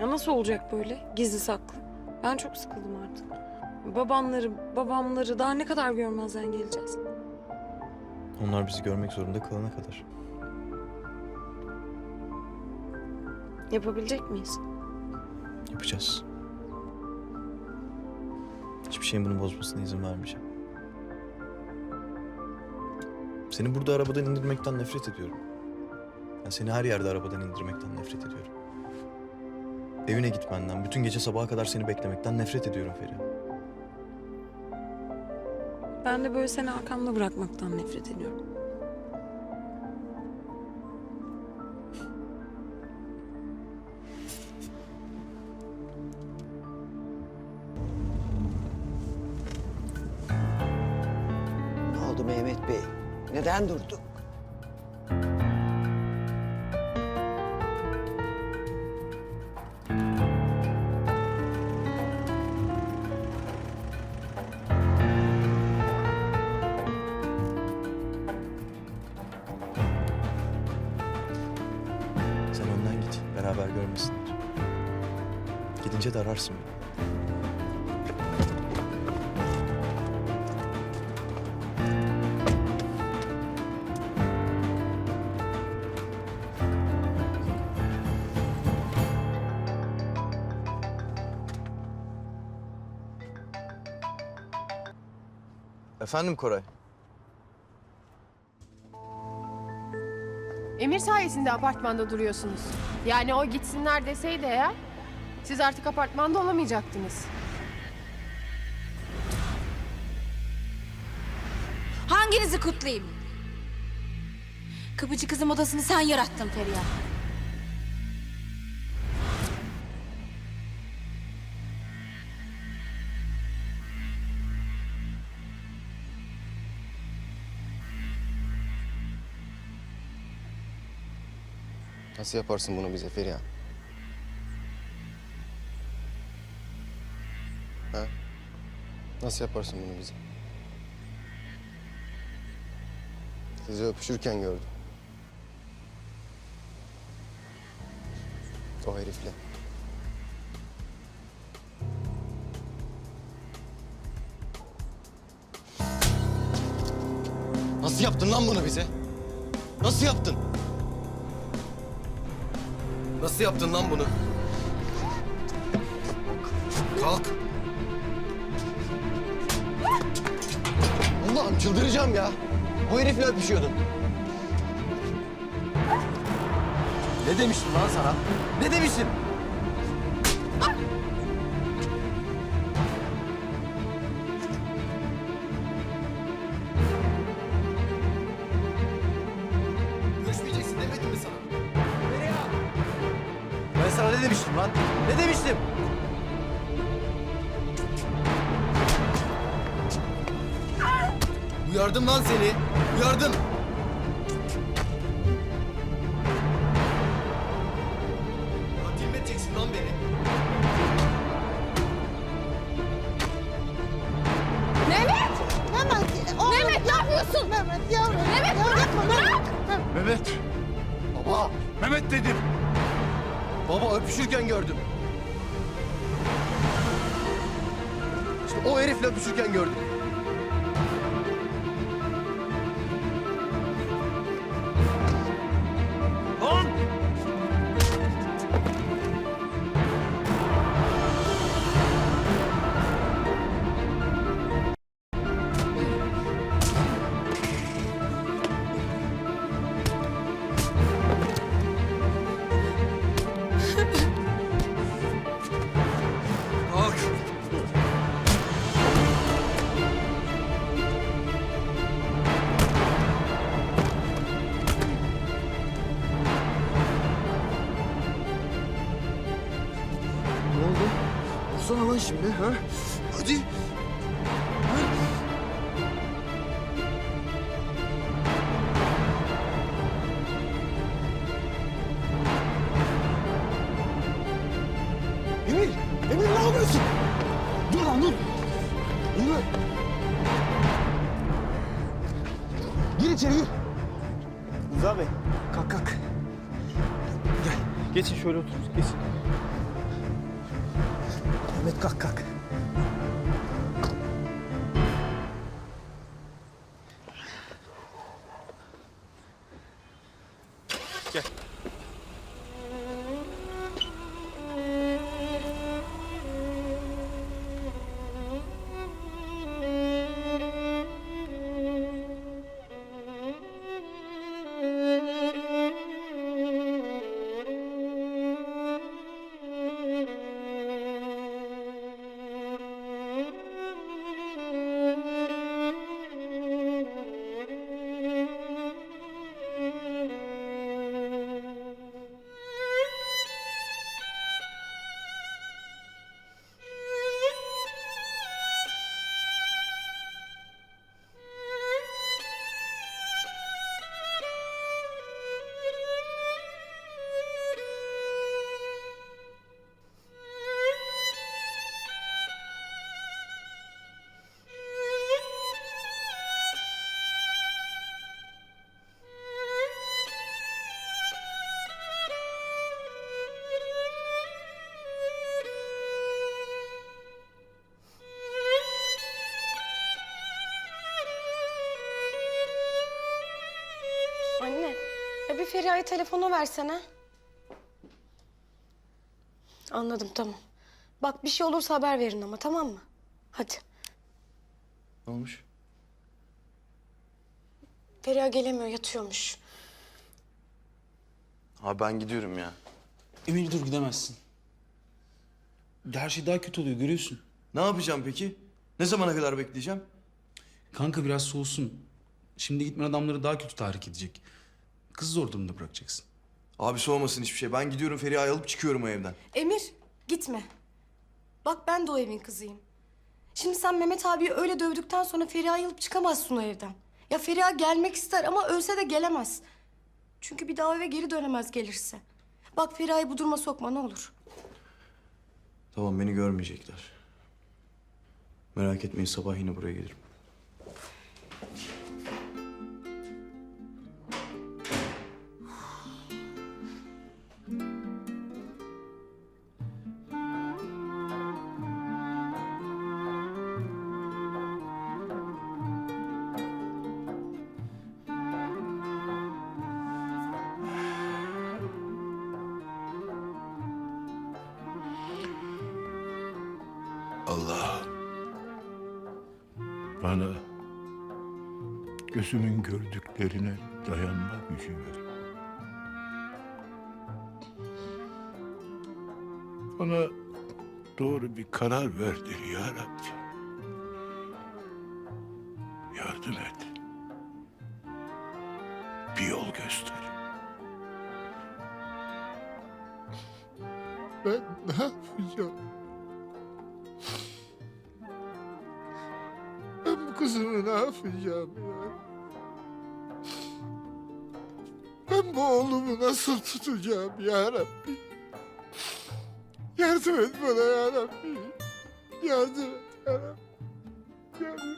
Ya nasıl olacak böyle gizli saklı? Ben çok sıkıldım artık. Babanları, babamları daha ne kadar görmezden geleceğiz? Onlar bizi görmek zorunda kalana kadar. Yapabilecek miyiz? Yapacağız. Hiçbir şeyin bunu bozmasına izin vermeyeceğim. Seni burada arabadan indirmekten nefret ediyorum. Ben seni her yerde arabadan indirmekten nefret ediyorum. Evine gitmenden, bütün gece sabaha kadar seni beklemekten nefret ediyorum Feriha. Ben de böyle seni arkamda bırakmaktan nefret ediyorum. Ne oldu Mehmet Bey? Neden durduk? Gidince de ararsın beni. Efendim Koray? Emir sayesinde apartmanda duruyorsunuz. Yani o gitsinler deseydi eğer, siz artık apartmanda olamayacaktınız. Hanginizi kutlayayım? Kapıcı kızım odasını sen yarattın Feriha. Nasıl yaparsın bunu bize Feriha? Ha? Nasıl yaparsın bunu bize? Sizi öpüşürken gördüm. O herifle. Nasıl yaptın lan bunu bize? Nasıl yaptın? Nasıl yaptın lan bunu? Kalk. Allah'ım çıldıracağım ya. O herifle öpüşüyordun. Ne demiştim lan sana? Ne demiştim? Görüşmeyeceksin demedim mi sana? Ben sana ne demiştim lan? Ne demiştim? Uyardım lan seni. Uyardım. Katil mi edeceksin lan beni? Mehmet! Mehmet, oğlum. Mehmet ne yapıyorsun? Mehmet yavrum. Mehmet yavrum, bırak, yapma, bırak! Mehmet. Baba. Mehmet dedim. Baba öpüşürken gördüm. İşte o herifle öpüşürken gördüm. Vursana lan şimdi ha? Hadi. Emir. Emir ne yapıyorsun? Dur lan dur. Emir. Gir içeri gir. Rıza Bey kalk kalk. Gel. Geçin şöyle oturun. Geçin. Mehmet kalk kalk. Anne, ya bir Feriha'ya telefonu versene. Anladım, tamam. Bak bir şey olursa haber verin ama tamam mı? Hadi. Ne olmuş? Feriha gelemiyor, yatıyormuş. Abi ben gidiyorum ya. Emir dur gidemezsin. Her şey daha kötü oluyor görüyorsun. Ne yapacağım peki? Ne zamana kadar bekleyeceğim? Kanka biraz soğusun. Şimdi gitmen adamları daha kötü tahrik edecek. Kızı zor durumda bırakacaksın. Abi soğumasın hiçbir şey. Ben gidiyorum Feriha'yı alıp çıkıyorum o evden. Emir, gitme. Bak ben de o evin kızıyım. Şimdi sen Mehmet abiyi öyle dövdükten sonra Feriha'yı alıp çıkamazsın o evden. Ya Feriha gelmek ister ama ölse de gelemez. Çünkü bir daha eve geri dönemez gelirse. Bak Feriha'yı bu duruma sokma ne olur. Tamam beni görmeyecekler. Merak etmeyin sabah yine buraya gelirim. Bana gözümün gördüklerine dayanma gücü ver. Bana doğru bir karar verdir ya Rabbi. Kızımı ne yapacağım ya? Ben bu oğlumu nasıl tutacağım ya Rabbi? Yardım et bana ya Rabbi. Yardım et ya Rabbi. Yardım et.